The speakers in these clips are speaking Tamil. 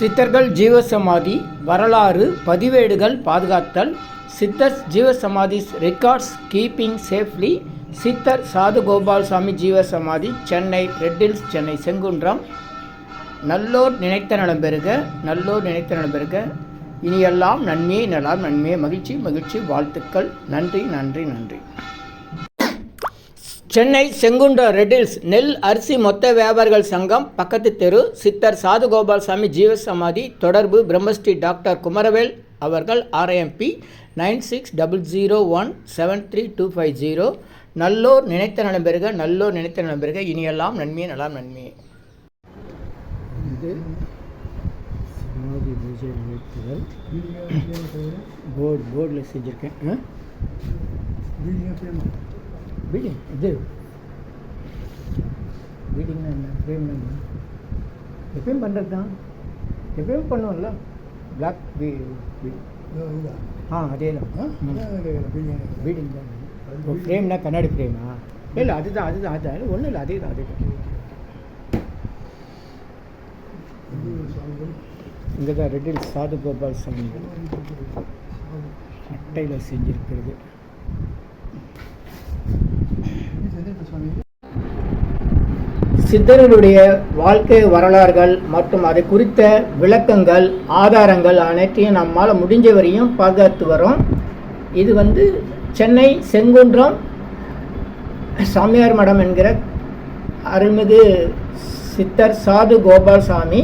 சித்தர்கள் ஜீவசமாதி வரலாறு பதிவேடுகள் பாதுகாத்தல் சித்தர்ஸ் ஜீவசமாதி ரெக்கார்ட்ஸ் கீப்பிங் சேஃப்லி சித்தர் சாது கோபால்சாமி ஜீவசமாதி சென்னை ரெட்டில்ஸ் சென்னை செங்குன்றம். நல்லோர் நினைத்த நலம் பெறுக நல்லோர் நினைத்த நலம் பெறுக. இனியெல்லாம் நன்மையே நலம் நன்மையே மகிழ்ச்சி மகிழ்ச்சி வாழ்த்துக்கள். நன்றி நன்றி நன்றி. சென்னை செங்குன்ற ரெட்டில்ஸ் நெல் அரிசி மொத்த வியாபாரிகள் சங்கம் பக்கத்து தெரு சித்தர் சாது கோபால்சாமி ஜீவசமாதி தொடர்பு பிரம்மஸ்ரீ டாக்டர் குமரவேல் அவர்கள் RMP nine six double zero one seven three two five zero. நல்லோர் நினைத்த நலம் பெறுக நல்லோர் நினைத்த நலம் பெறுக. இனியெல்லாம் நன்மையே நலாம் நன்மையே. இது சமாதி பூஜை நினைத்துகள் போர்டு போர்டில் செஞ்சுருக்கேன். பீடிங் இது பீடிங்னா என்ன ஃப்ரேம்னா என்ன எப்பயும் பண்ணுறது தான் எப்பயும் பண்ணுவோம்ல. பிளாக் பீ ஆ அதே தான் பீடிங் தான். இப்போ ஃப்ரேம்னா கண்ணாடி ஃப்ரேமா இல்லை அதுதான் அதுதான் அதுதான் ஒன்றும் இல்லை அதே தான் அதே தான் இங்கே தான் ரெட்டில் சாது கோபால் சாமி. அட்டையில் செஞ்சிருக்கிறது. சித்தர்களுடைய வாழ்க்கை வரலாறுகள் மற்றும் அதை குறித்த விளக்கங்கள் ஆதாரங்கள் அனைத்தையும் நம்மால் முடிஞ்ச வரையும் பாதுகாத்து வரோம் இது வந்து சென்னை செங்குன்றம் சாமியார் மடம் என்கிற அருள்மிகு சித்தர் சாது கோபால் சாமி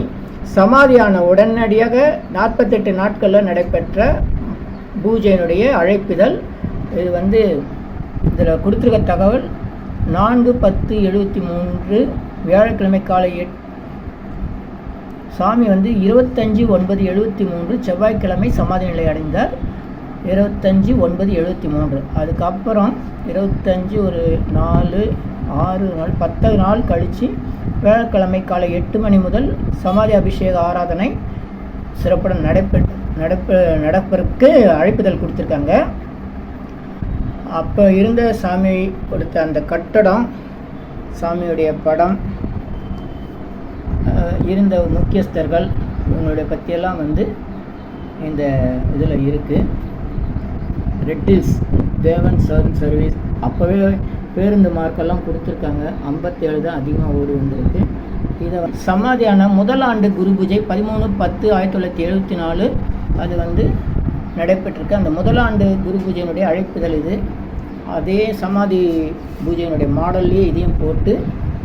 சமாதியான உடனடியாக நாற்பத்தெட்டு நாட்களில் நடைபெற்ற பூஜையினுடைய அழைப்பிதழ். இது வந்து இதில் கொடுத்துருக்க தகவல் நான்கு பத்து எழுபத்தி மூன்று வியாழக்கிழமை காலை எட் சாமி வந்து இருபத்தஞ்சி ஒன்பது எழுபத்தி மூன்று செவ்வாய்க்கிழமை சமாதி நிலை அடைந்தார். இருபத்தஞ்சி ஒன்பது எழுபத்தி மூன்று. அதுக்கப்புறம் இருபத்தஞ்சி ஒரு நாலு ஆறு நாள் பத்து நாள் கழித்து வியாழக்கிழமை காலை எட்டு மணி முதல் சமாதி அபிஷேக ஆராதனை சிறப்புடன் நடைபெ நடப்ப நடப்பதற்கு அழைப்புதல் கொடுத்துருக்காங்க. அப்போ இருந்த சாமி கொடுத்த அந்த கட்டடம் சாமியுடைய படம் இருந்த முக்கியஸ்தர்கள் இவங்களுடைய பற்றியெல்லாம் வந்து இந்த இதில் இருக்குது ரெட்டில்ஸ் தேவன் சர்வ் சர்வீஸ் அப்போவே பேருந்து மார்க்கெல்லாம் கொடுத்துருக்காங்க. ஐம்பத்தேழு தான் அதிகமாக ஓடி வந்திருக்கு. இதை சமாதியான முதல் ஆண்டு குரு பூஜை பதிமூணு பத்து ஆயிரத்தி தொள்ளாயிரத்தி எழுபத்தி நாலு அது வந்து நடைபெற்றிருக்கு. அந்த முதலாண்டு குரு பூஜையினுடைய அழைப்புதல் இது. அதே சமாதி பூஜையினுடைய மாடல்லையே இதையும் போட்டு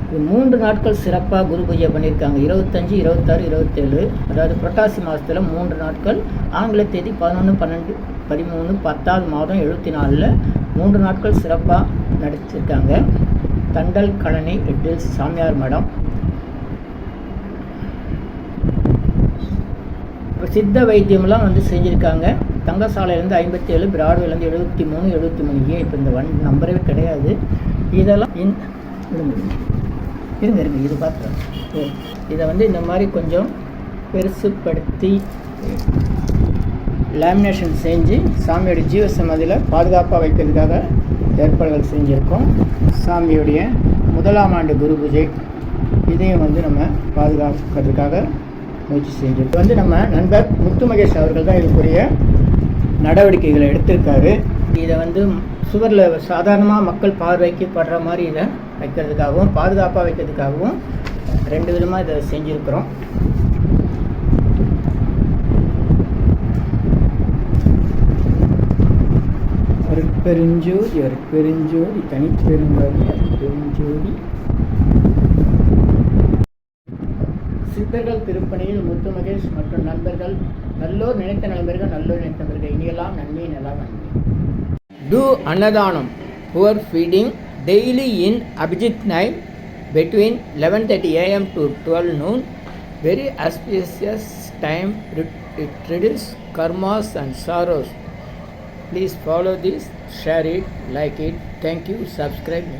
இது மூன்று நாட்கள் சிறப்பாக குரு பூஜை பண்ணியிருக்காங்க. இருபத்தஞ்சி இருபத்தாறு இருபத்தேழு அதாவது புரட்டாசி மாதத்தில் மூன்று நாட்கள் ஆங்கில தேதி பதினொன்று பன்னெண்டு பதிமூணு பத்தாவது மாதம் எழுபத்தி நாலில் மூன்று நாட்கள் சிறப்பாக நடிச்சிருக்காங்க. தண்டல் கழனி எட்டில் சாமியார் மடம். சித்த வைத்தியம்லாம் வந்து செஞ்சுருக்காங்க. தங்கசாலையிலேருந்து ஐம்பத்தி ஏழு பிராட்வேலேருந்து எழுபத்தி மூணு எழுபத்தி மூணு ஏன் இப்போ இந்த வன் நம்பரே கிடையாது. இதெல்லாம் இன் இருங்க இருங்க இது பார்த்துறேன் இதை வந்து இந்த மாதிரி கொஞ்சம் பெருசுப்படுத்தி லேமினேஷன் செஞ்சு சாமியோட ஜீவ சமாதியில் பாதுகாப்பாக வைக்கிறதுக்காக ஏற்பாடுகள் செஞ்சுருக்கோம். சாமியுடைய முதலாம் ஆண்டு குரு பூஜை இதையும் வந்து நம்ம பாதுகாக்கிறதுக்காக முயற்சி செஞ்சிருக்கோம். வந்து நம்ம நண்பர் முத்து மகேஷ் அவர்கள் தான் இதுக்குரிய நடவடிக்கைகளை எடுத்திருக்காரு. இதை வந்து சுவரில் சாதாரணமாக மக்கள் பார்வைக்கு படுற மாதிரி இதை வைக்கிறதுக்காகவும் பாதுகாப்பாக வைக்கிறதுக்காகவும் ரெண்டு விதமாக இதை செஞ்சுருக்குறோம். ஒரு பெருஞ்சோதி ஒரு பெருஞ்சோதி தனிப்பெருங்கோதி பெருஞ்சோதி சித்தர்கள் திருப்பணியில் முத்து மகேஷ் மற்றும் நண்பர்கள் நல்லோர் நினைத்த நண்பர்கள் நல்லோர் நினைத்த நண்பர்கள் இனியெல்லாம் நன்மை நல்லா நன்மை டூ அன்னதானம் poor feeding daily in Abhijit nine between 11:30 a.m. to 12 noon very auspicious time it, it reduces karmas and sorrows please follow this share it like it thank you subscribe me